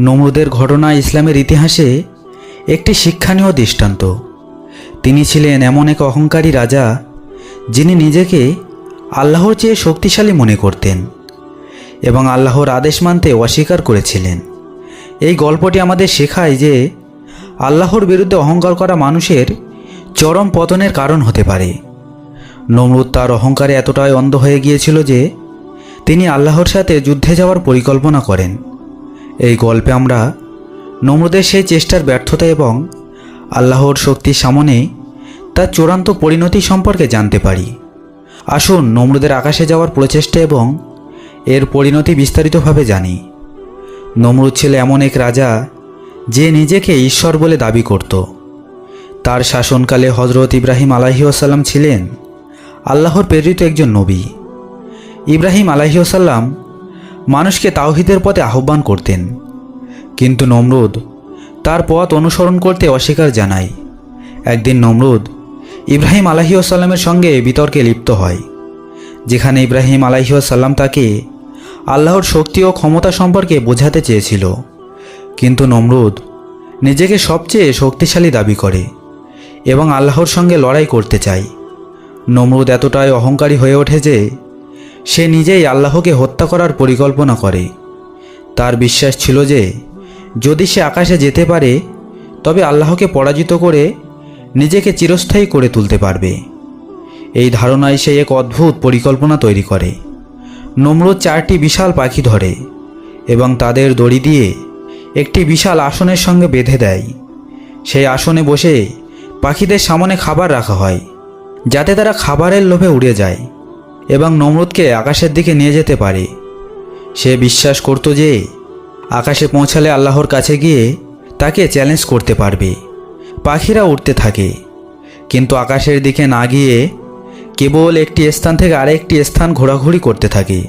নমরুদের ঘটনা ইসলামের ইতিহাসে একটি শিক্ষণীয় দৃষ্টান্ত। তিনি ছিলেন এমন এক অহংকারী রাজা, যিনি নিজেকে আল্লাহর চেয়ে শক্তিশালী মনে করতেন এবং আল্লাহর আদেশ মানতে অস্বীকার করেছিলেন। এই গল্পটি আমাদের শেখায় যে আল্লাহর বিরুদ্ধে অহংকার করা মানুষের চরম পতনের কারণ হতে পারে। নমরুদ তার অহংকারে এতটাই অন্ধ হয়ে গিয়েছিল যে তিনি আল্লাহর সাথে যুদ্ধে যাওয়ার পরিকল্পনা করেন। এই গল্পে আমরা নম্রদের সেই চেষ্টার ব্যর্থতা এবং আল্লাহর শক্তির সামনে তার চূড়ান্ত পরিণতি সম্পর্কে জানতে পারি। আসুন নম্রদের আকাশে যাওয়ার প্রচেষ্টা এবং এর পরিণতি বিস্তারিতভাবে জানি। নমরুদ ছিল এমন এক রাজা যে নিজেকে ঈশ্বর বলে দাবি করত। তার শাসনকালে হজরত ইব্রাহিম আলাহিউসাল্লাম ছিলেন আল্লাহর প্রেরিত একজন নবী। ইব্রাহিম আলাহিউসাল্লাম মানুষকে তাওহিদের পথে আহ্বান করতেন। কিন্তু নমরুদ তার পথ অনুসরণ করতে অস্বীকার জানায়। একদিন নমরুদ ইব্রাহিম আলাহিউসাল্লামের সঙ্গে বিতর্কে লিপ্ত হয়, যেখানে ইব্রাহিম আলাহিউসাল্লাম তাকে আল্লাহর শক্তি ও ক্ষমতা সম্পর্কে বোঝাতে চেয়েছিল। কিন্তু নমরুদ নিজেকে সবচেয়ে শক্তিশালী দাবি করে এবং আল্লাহর সঙ্গে লড়াই করতে চায়। নমরুদ এতটাই অহংকারী হয়ে ওঠে যে সে নিজেই আল্লাহকে হত্যা করার পরিকল্পনা করে। তার বিশ্বাস ছিল যে, যদি সে আকাশে যেতে পারে, তবে আল্লাহকে পরাজিত করে নিজেকে চিরস্থায়ী করে তুলতে পারবে। এই ধারণায় সে এক অদ্ভুত পরিকল্পনা তৈরি করে। নম্র চারটি বিশাল পাখি ধরে এবং তাদের দড়ি দিয়ে একটি বিশাল আসনের সঙ্গে বেঁধে দেয়। সেই আসনে বসে পাখিদের সামনে খাবার রাখা হয়, যাতে তারা খাবারের লোভে উড়ে যায়। এবং নমরুদকে আকাশের দিকে নিয়ে যেতে পারে। সে বিশ্বাস করত যে, আকাশে পৌঁছালে আল্লাহর কাছে গিয়ে তাকে চ্যালেঞ্জ করতে পারবে। পাখিরা উঠতে থাকে। কিন্তু আকাশের দিকে না গিয়ে কেবল একটি স্থান থেকে আরেকটি স্থান ঘোরাঘুরি করতে থাকে।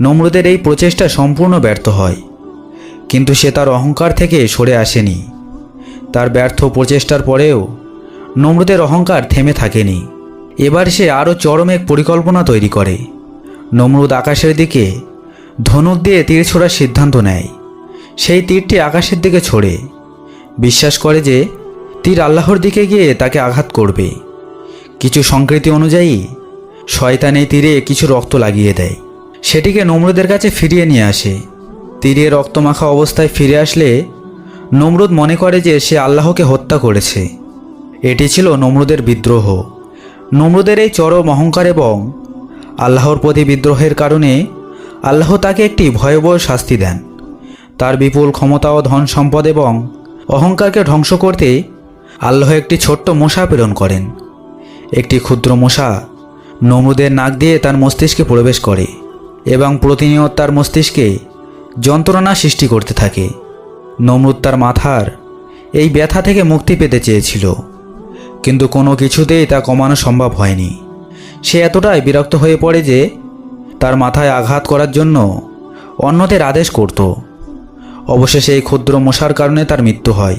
নমরুদের এই প্রচেষ্টা সম্পূর্ণ ব্যর্থ হয়। কিন্তু সে তার অহংকার থেকে সরে আসেনি। তার ব্যর্থ প্রচেষ্টার পরেও নমরুদের অহংকার থেমে থাকেনি। এবার সে আরও চরম এক পরিকল্পনা তৈরি করে। নমরুদ আকাশের দিকে, ধনুক দিয়ে তীর ছোড়ার সিদ্ধান্ত নেয়। সেই তীরটি আকাশের দিকে ছোড়ে। বিশ্বাস করে যে, তীর আল্লাহর দিকে গিয়ে তাকে আঘাত করবে। কিছু সংকৃতি অনুযায়ী, শয়তান এই তীরে কিছু রক্ত লাগিয়ে দেয়। সেটিকে নমরুদের কাছে ফিরিয়ে নিয়ে আসে। তীরে রক্তমাখা অবস্থায় ফিরে আসলে, নমরুদ মনে করে যে সে আল্লাহকে হত্যা করেছে। এটি ছিল নমরুদের বিদ্রোহ। নমরুদের এই চরম অহংকার এবং আল্লাহর প্রতি বিদ্রোহের কারণে আল্লাহ তাকে একটি ভয়াবহ শাস্তি দেন। তার বিপুল ক্ষমতা ও ধন সম্পদ এবং অহংকারকে ধ্বংস করতে আল্লাহ একটি ছোট্ট মশা প্রেরণ করেন। একটি ক্ষুদ্র মশা নমরুদের নাক দিয়ে তার মস্তিষ্কে প্রবেশ করে এবং প্রতিনিয়ত তার মস্তিষ্কে যন্ত্রণা সৃষ্টি করতে থাকে। নমরুদ তার মাথার এই ব্যথা থেকে মুক্তি পেতে চেয়েছিল। কিন্তু কোনো কিছুতেই তা কমানো সম্ভব হয়নি। সে এতটাই বিরক্ত হয়ে পড়ে যে, তার মাথায় আঘাত করার জন্য অন্যদের আদেশ করত। অবশেষে এই ক্ষুদ্র মশার কারণে তার মৃত্যু হয়।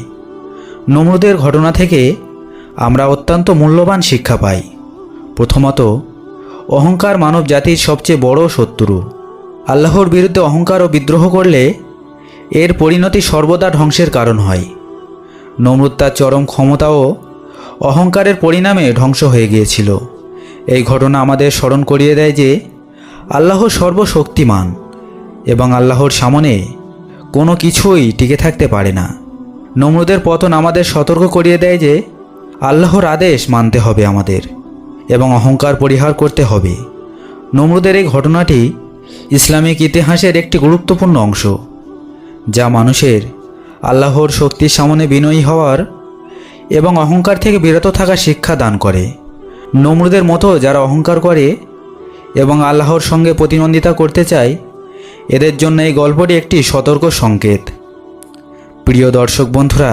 নমরুদের ঘটনা থেকে আমরা অত্যন্ত মূল্যবান শিক্ষা পাই। প্রথমত, অহংকার মানব জাতির সবচেয়ে বড় শত্রু। আল্লাহর বিরুদ্ধে অহংকার ও বিদ্রোহ করলে এর পরিণতি সর্বদা ধ্বংসের কারণ হয়। নমরুদ তার চরম ক্ষমতা ও অহংকারের পরিণামে ধ্বংস হয়ে গিয়েছিল। এই ঘটনা আমাদের স্মরণ করিয়ে দেয় যে, আল্লাহ সর্বশক্তিমান এবং আল্লাহর সামনে কোনো কিছুই টিকে থাকতে পারে না। নমরুদের পতন আমাদের সতর্ক করিয়ে দেয় যে, আল্লাহর আদেশ মানতে হবে আমাদের এবং অহংকার পরিহার করতে হবে। নমরুদের এই ঘটনাটি ইসলামিক ইতিহাসের একটি গুরুত্বপূর্ণ অংশ, যা মানুষের আল্লাহর শক্তির সামনে বিনয়ী হওয়ার এবং অহংকার থেকে বিরত থাকার শিক্ষা দান করে। নমরুদের মতো যারা অহংকার করে এবং আল্লাহর সঙ্গে প্রতিদ্বন্দ্বিতা করতে চায়, এদের জন্য এই গল্পটি একটি সতর্ক সংকেত। প্রিয় দর্শক বন্ধুরা,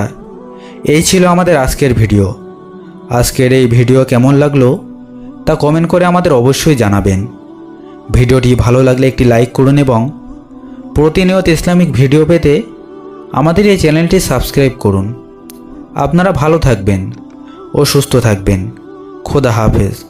এই ছিল আমাদের আজকের ভিডিও। আজকের এই ভিডিও কেমন লাগল তা কমেন্ট করে আমাদের অবশ্যই জানাবেন। ভিডিওটি ভালো লাগলে একটি লাইক করুন এবং প্রতিনিয়ত ইসলামিক ভিডিও পেতে আমাদের এই চ্যানেলটি সাবস্ক্রাইব করুন। আপনারা ভালো থাকবেন ও সুস্থ থাকবেন। খোদা হাফেজ।